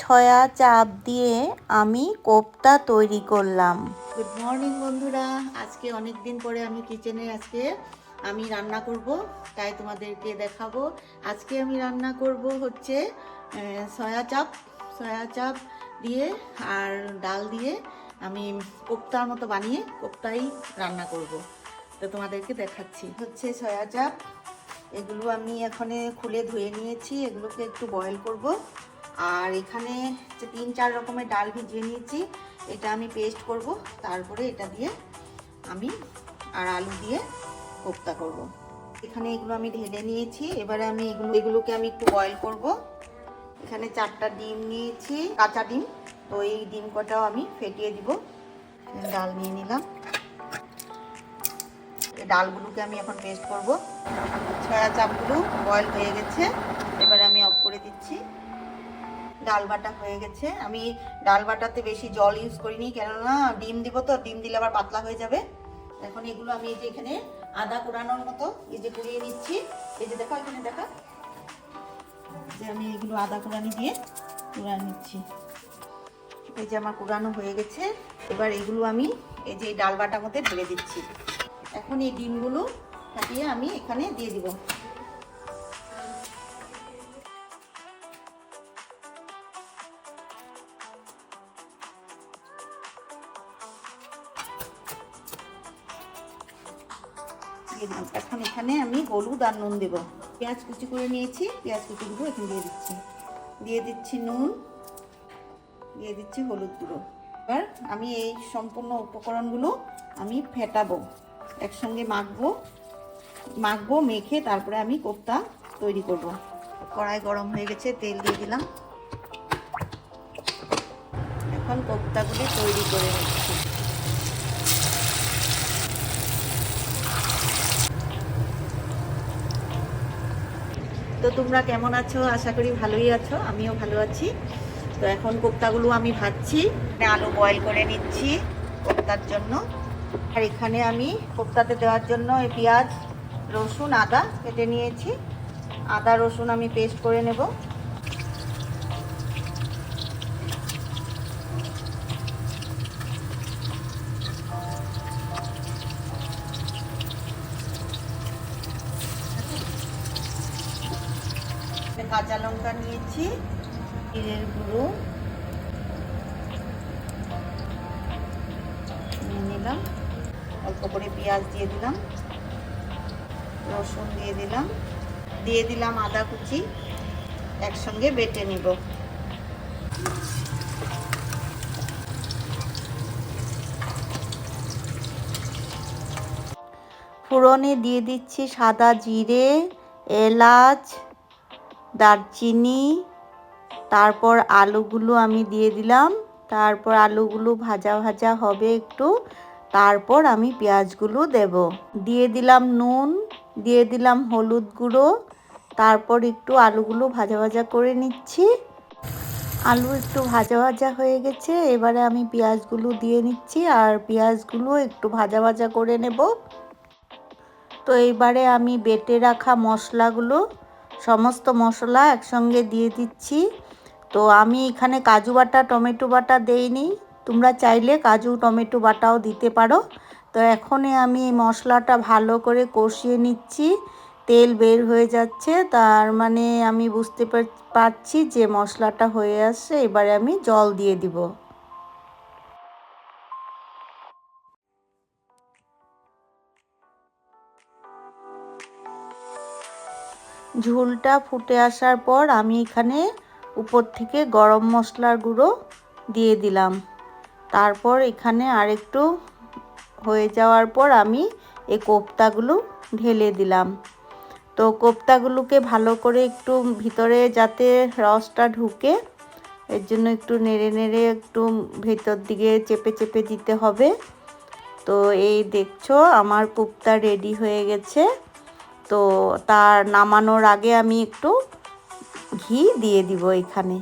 Soya চাপ দিয়ে আমি কোপ্তা তৈরি করলাম। গুড মর্নিং বন্ধুরা। আজকে অনেক দিন পরে আমি কিচেনে আজকে আমি রান্না করব, তাই তোমাদেরকে দেখাবো। আজকে আমি রান্না করব হচ্ছে সয়া চাপ সয়া চাপ দিয়ে আর ডাল দিয়ে আমি কোপ্তার মতো বানিয়ে কোপ্তাই রান্না করব। তো তোমাদেরকে দেখাচ্ছি। হচ্ছে সয়া চাপ, এগুলো আমি এখানে খুলে ধুয়ে নিয়েছি, এগুলোকে একটু বয়েল করব। আর এখানে যে তিন চার রকমের ডাল ভিজিয়ে নিয়েছি, এটা আমি পেস্ট করব, তারপরে এটা দিয়ে আমি আর আলু দিয়ে কোপ্তা করব। এখানে এগুলো আমি ঢেলে নিয়েছি, এবারে আমি এগুলো, এগুলোকে আমি একটু বয়েল করব। এখানে চারটা ডিম নিয়েছি, কাঁচা ডিম, তো এই ডিম কটাও আমি ফেটিয়ে দিব। ডাল নিয়ে নিলাম। এই ডালগুলোকে আমি এখন পেস্ট করব। ছয়া চাপগুলো বয়েল হয়ে গেছে, এবারে আমি অফ করে দিচ্ছি। ডাল বাটা হয়ে গেছে। আমি ডাল বাটাতে বেশি জল ইউজ করিনি, কেননা ডিম দিব তো, ডিম দিলে আবার পাতলা হয়ে যাবে। এখন এগুলো আমি এই যে এখানে আদা কোরানোর মতো এই যে কুড়িয়ে নিচ্ছি। এই যে দেখা এখানে দেখা। যে আমি এগুলো আদা কোরানি দিয়ে কুড়া নিচ্ছি। এই যে আমার কুড়ানো হয়ে গেছে। এবার এগুলো আমি এই যে ডাল বাটার মধ্যে ঢেলে দিচ্ছি। এখন এই ডিমগুলো ফাটিয়ে আমি এখানে দিয়ে দিব। দিয়ে দিলাম এখন এখানে আমি হলুদ আর নুন দেবো। পেঁয়াজ কুচি করে নিয়েছি, পেঁয়াজ কুচি কুচিগুলো এখানে দিয়ে দিচ্ছি। দিয়ে দিচ্ছি নুন, দিয়ে দিচ্ছি হলুদ গুঁড়ো। এবার আমি এই সম্পূর্ণ উপকরণগুলো আমি ফেটাবো, একসঙ্গে মাখবো মাখবো, মেখে তারপরে আমি কোপ্তা তৈরি করব। কড়াই গরম হয়ে গেছে, তেল দিয়ে দিলাম। এখন কোপ্তাগুলি তৈরি করে নিচ্ছি। তো তোমরা কেমন আছো? আশা করি ভালোই আছো, আমিও ভালো আছি। তো এখন কোপ্তাগুলো আমি ভাজছি আলু বয়েল করে নিচ্ছি কোপ্তার জন্য। আর এখানে আমি কোপ্তাতে দেওয়ার জন্য এই পেঁয়াজ, রসুন, আদা কেটে নিয়েছি। আদা, রসুন আমি পেস্ট করে নেব। কাঁচা লঙ্কা নিয়েছি, জিরের গুঁড়ো। নিয়ে নিলাম। অল্প করে পেঁয়াজ দিয়ে দিলাম। রসুন দিয়ে দিলাম। দিয়ে দিলাম আদা কুচি। একসঙ্গে বেটে নিব। ফোড়নে দিয়ে দিচ্ছি সাদা জিরে, এলাচ দারচিনি, তারপর আলুগুলো আমি দিয়ে দিলাম। তারপর আলুগুলো ভাজা ভাজা হবে একটু। তারপর আমি পেঁয়াজগুলো দেব। দিয়ে দিলাম নুন, দিয়ে দিলাম হলুদ গুঁড়ো। তারপর একটু আলুগুলো ভাজা ভাজা করে নিচ্ছি। আলু একটু ভাজা ভাজা হয়ে গেছে, এবারে আমি পেঁয়াজগুলো দিয়ে নিচ্ছি আর পেঁয়াজগুলো একটু ভাজা ভাজা করে নেব। তো এইবারে আমি বেটে রাখা মশলাগুলো সমস্ত মশলা একসঙ্গে দিয়ে দিচ্ছি। তো আমি এখানে কাজু বাটা, টমেটো বাটা দেইনি। তোমরা চাইলে কাজু, টমেটো বাটাও দিতে পারো। তো এখনই আমি মশলাটা ভালো করে কষিয়ে নিচ্ছি। তেল বের হয়ে যাচ্ছে। তার মানে আমি বুঝতে পারছি যে মশলাটা হয়ে আসছে। এবারে আমি জল দিয়ে দিব। ঝোলটা ফুটে আসার পর আমি এখানে উপর থেকে গরম মশলার গুঁড়ো দিয়ে দিলাম। তারপর এখানে আরেকটু হয়ে যাওয়ার পর আমি এই কোপ্তাগুলো ঢেলে দিলাম। তো কোপ্তাগুলোকে ভালো করে একটু ভিতরে যাতে রসটা ঢুকে, এর জন্য একটু নেড়ে নেড়ে একটু ভেতর দিকে চেপে চেপে দিতে হবে। তো এই দেখছ, আমার কোপ্তা রেডি হয়ে গেছে। তো তার নামানোর আগে আমি একটু ঘি দিয়ে দিব এখানে।